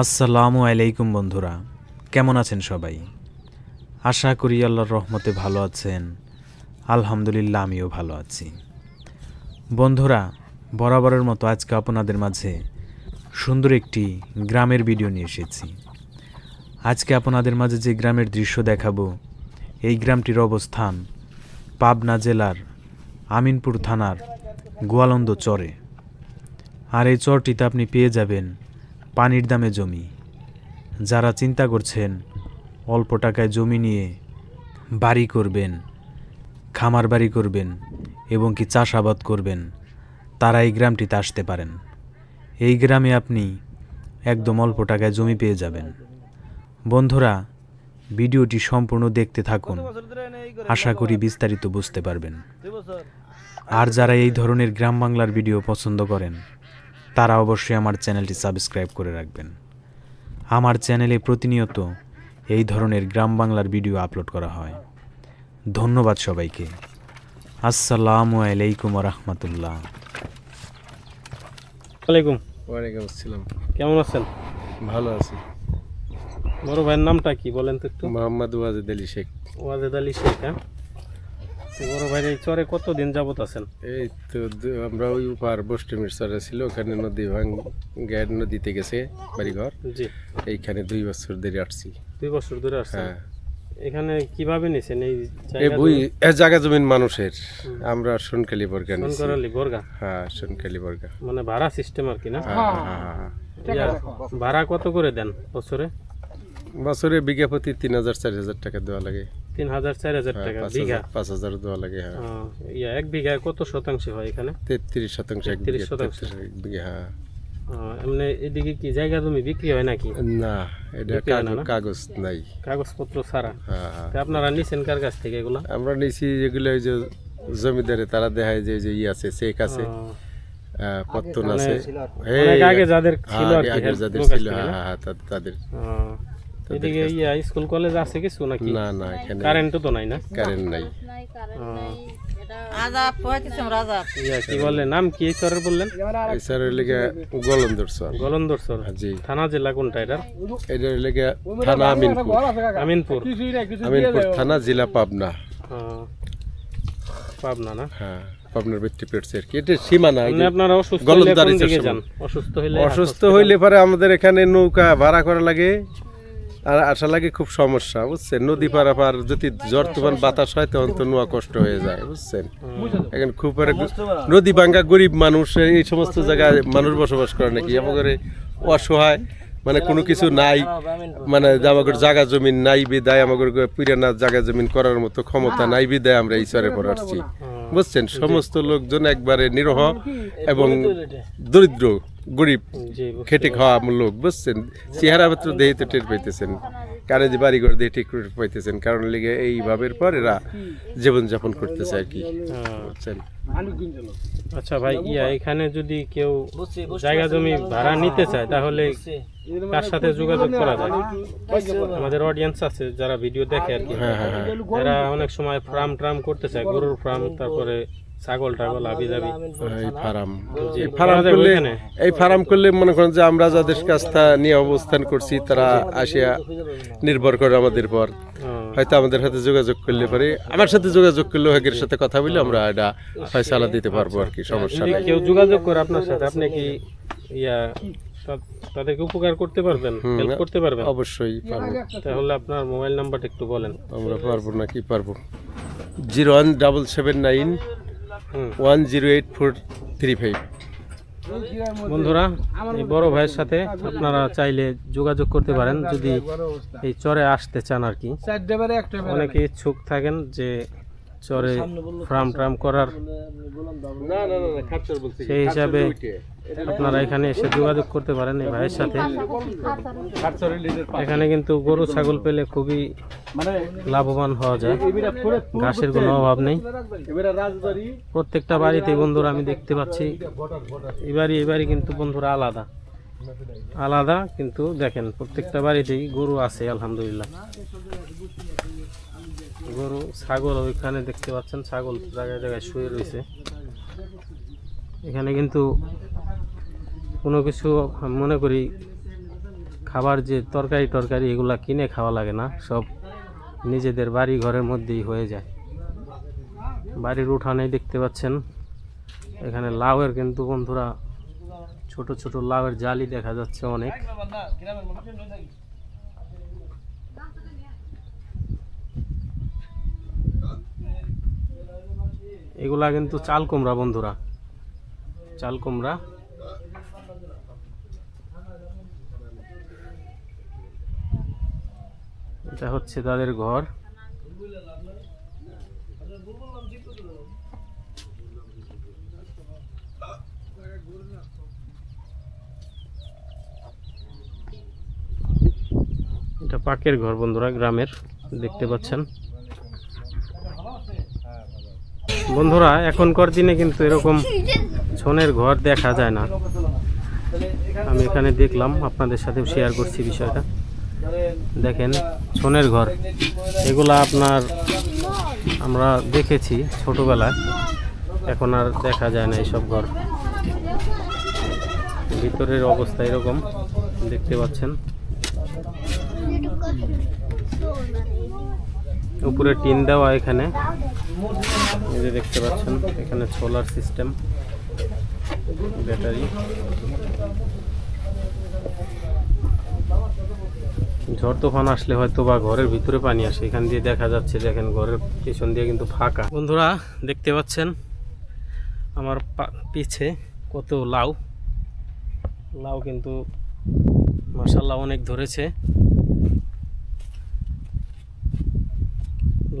আসসালামু আলাইকুম বন্ধুরা, কেমন আছেন সবাই? আশা করি আল্লাহর রহমতে ভালো আছেন, আলহামদুলিল্লাহ আমিও ভালো আছি। বন্ধুরা, বরাবরের মতো আজকে আপনাদের মাঝে সুন্দর একটি গ্রামের ভিডিও নিয়ে এসেছি। আজকে আপনাদের মাঝে যে গ্রামের দৃশ্য দেখাবো, এই গ্রামটির অবস্থান পাবনা জেলার আমিনপুর থানার গোয়ালন্দ চরে। আর এই চরটিতে আপনি পেয়ে যাবেন পানির দামে জমি। যারা চিন্তা করছেন, অল্প টাকায় জমি নিয়ে বাড়ি করবেন, খামার বাড়ি করবেন এবং কি চাষাবাদ করবেন, তারা এই গ্রামটিতে আসতে পারেন। এই গ্রামে আপনি একদম অল্প টাকায় জমি পেয়ে যাবেন। বন্ধুরা, ভিডিওটি সম্পূর্ণ দেখতে থাকুন। আশা করি বিস্তারিত বুঝতে পারবেন। আর যারা এই ধরনের গ্রাম বাংলার ভিডিও পছন্দ করেন তারা অবশ্যই আমার চ্যানেলটি সাবস্ক্রাইব করে রাখবেন। আমার চ্যানেলে প্রতিনিয়ত এই ধরনের গ্রাম বাংলার ভিডিও আপলোড করা হয়। ধন্যবাদ সবাইকে। আসসালামু আলাইকুম রহমতুল্লাহ। ওয়ালাইকুম। ওয়ালাইকুম আসসালাম। কেমন আছেন? ভালো আছি। বড় ভাইয়ের নামটা কি বলেন তো একটু। মোহাম্মদ ওয়াজেদ আলী শেখ। ওয়াজেদ আলী শেখ হ্যাঁ? বড় ভাইয়ের এই চরে কতদিন যাবত আছেন? এই তো আমরা ওই উপার বষ্টমীর চরে ছিল ওখানে নদী ভাঙ গ্যার নদীতে গেছে বাড়িঘর। জি। এইখানে দুই বছর ধরে আসছি। দুই বছর ধরে আসছেন? হ্যাঁ। এখানে কীভাবে নিছেন এই এই বই জায়গা জমিন মানুষের। আমরা সোনকালি বর্গা করালি বর্গা? হ্যাঁ সোনকালি বর্গা। মানে ভাড়া সিস্টেম আর কি না? হ্যাঁ হ্যাঁ হ্যাঁ ভাড়া কত করে দেন বছরে? বছরে বিঘা প্রতি তিন হাজার চার হাজার টাকা দেওয়া লাগে। তিন হাজার চার হাজার হ্যাঁ, টাকা পাঁচ বিঘা। পাঁচ হাজার দেওয়া লাগে হ্যাঁ। ইয়া এক বিঘায় কত শতাংশ হয় এখানে? তেত্রিশ শতাংশ এক 33 বিঘা শতাংশ। বিঘা হ্যাঁ। এমনি এদিকে কি জায়গা জমি বিক্রি হয় নাকি? না এটা হয় কাগজ- নাই। কাগজপত্র ছাড়া? হ্যাঁ হ্যাঁ। আপনারা নিছেন কার কাছ থেকে এগুলা? আমরা নিছি যেগুলো ওই যে জমিদারে তারা দেখায় যে যে ই আছে চেক আছে পত্তন আছে। আগে যাদের হ্যাঁ, ছিল আর কি যাদের ছিল হ্যাঁ হ্যাঁ তাদের। এদিকে ইয়া স্কুল কলেজ আছে কিছু নাকি? না না এখানে কারেন্টও তো নাই না? কারেন্ট নাই। আজাব ইয়া কি বলে নাম কি এই বললেন? এই স্যার লেগে গলন্দর স্যার। গলন্দর জি। থানা জেলা কোনটা লেগে থানা আমিনপুর। আমিনপুর। আমিনপুর থানা জেলা পাবনা। পাবনা না? হ্যাঁ পাবনার পেটছে আর কি। এটা সীমানা আপনারা অসুস্থ হইলে পরে আমাদের এখানে নৌকা ভাড়া করা লাগে। আর আসা লাগে খুব সমস্যা বুঝছেন? নদী পারাপার যদি ঝড় তুফান বাতাস হয় তখন তো নোয়া কষ্ট হয়ে যায় বুঝছেন? এখন খুব নদী ভাঙ্গা গরিব মানুষ এই সমস্ত জায়গায় মানুষ বসবাস করে নাকি? আমাদের অসহায় মানে কোনো কিছু নাই মানে আমাদের জায়গা জমিন নাই বিদায় আমাদের পুরানা জায়গা জমিন করার মতো ক্ষমতা নাই বিদায় আমরা এই চরে পর বুঝছেন? সমস্ত লোকজন একবারে নিরহ এবং দরিদ্র। গরিব খেটে খাওয়া লোক বুঝছেন? চেহারা মাত্র দেহে তো টের পাইতেছেন। কারণ যে বাড়ি ঘর দেহে ঠিক টের পাইতেছেন কারণ লিগে এইভাবের পর এরা জীবনযাপন করতেছে আর কি আহ, বুঝছেন? আচ্ছা ভাই ইয়া এখানে যদি কেউ জায়গা জমি ভাড়া নিতে চায় তাহলে কার সাথে যোগাযোগ করা যায়। আমাদের অডিয়েন্স আছে যারা ভিডিও দেখে আর কি। হ্যাঁ হ্যাঁ হ্যাঁ। এরা অনেক সময় ফার্ম ট্রাম করতে চায় গরুর ফার্ম তারপরে ছাগল টাগল আবি যাবি এই ফার্ম এই ফার্ম করলে এই ফার্ম করলে মনে করেন যে আমরা যাদের কাছ নিয়ে অবস্থান করছি তারা আসিয়া নির্ভর করে আমাদের পর। হয়তো আমাদের সাথে যোগাযোগ করলে পারে আমার সাথে যোগাযোগ করলে হকের সাথে কথা বলে আমরা এটা ফয়সালা দিতে পারব আর কি সমস্যা যদি নাই। কেউ যোগাযোগ করে আপনার সাথে আপনি কি ইয়া তাদেরকে উপকার করতে পারবেন? হেল্প করতে পারবেন? অবশ্যই পারব। তাহলে আপনার মোবাইল নাম্বারটা একটু বলেন। আমরা পারব না কি পারব? Zero one double seven nine one zero eight four three five বন্ধুরা এই বড় ভাইয়ের সাথে আপনারা চাইলে যোগাযোগ করতে পারেন যদি এই চরে আসতে চান আর কি। অনেকে ইচ্ছুক থাকেন যে চরে ফার্ম ট্রাম করার না না না খাচ্চর বলছি সেই হিসাবে আপনারা এখানে এসে যোগাযোগ করতে পারেন এই ভাইয়ের সাথে। এখানে কিন্তু গরু ছাগল পেলে খুবই লাভবান হওয়া যায়। ঘাসের কোনো অভাব নেই। প্রত্যেকটা বাড়িতে বন্ধুরা আমি দেখতে পাচ্ছি। এবারই এবারই কিন্তু বন্ধুরা আলাদা। আলাদা, কিন্তু দেখেন প্রত্যেকটা বাড়িতেই গরু আছে, আলহামদুলিল্লাহ। গরু, ছাগল, ওইখানে দেখতে পাচ্ছেন, ছাগল জায়গায় জায়গায় শুয়ে রয়েছে। এখানে কিন্তু কোনো কিছু মনে করি খাবার যে তরকারি টরকারি এগুলা কিনে খাওয়া লাগে না, সব নিজেদের বাড়ি ঘরের মধ্যেই হয়ে যায়। বাড়ির উঠানেই দেখতে পাচ্ছেন, এখানে লাউয়ের কিন্তু বন্ধুরা ছোট ছোট লাউয়ের জালি দেখা যাচ্ছে অনেক। এগুলা কিন্তু চাল কুমড়া বন্ধুরা। চাল কুমড়া। এটা হচ্ছে তাদের ঘর। এটা পাকের ঘর বন্ধুরা, গ্রামের, দেখতে পাচ্ছেন। বন্ধুরা, এখনকার দিনে কিন্তু এরকম ছনের ঘর দেখা যায় না। আমি এখানে দেখলাম, আপনাদের সাথে শেয়ার করছি বিষয়টা। দেখেন ছনের ঘর। এগুলা আপনার আমরা দেখেছি ছোটবেলায়। এখন আর দেখা যায় না এইসব ঘর। ভিতরের অবস্থা এরকম, দেখতে পাচ্ছেন। উপরে টিন দেওয়া এখানে। দেখতে পাচ্ছেন, এখানে সোলার সিস্টেম ব্যাটারি ঝড় তুফান আসলে হয়তো বা ঘরের ভিতরে পানি আসে, এখান দিয়ে দেখা যাচ্ছে দেখেন ঘরের পেছন দিয়ে কিন্তু ফাঁকা। বন্ধুরা, দেখতে পাচ্ছেন, আমার পিছে কত লাউ। লাউ কিন্তু মার্শাল্লাহ অনেক ধরেছে।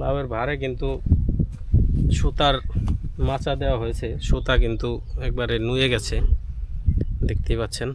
লাউয়ের ভারে কিন্তু সুতার মাচা দেওয়া হয়েছে। সুতা কিন্তু একবারে নুয়ে গেছে। দেখতেই পাচ্ছেন।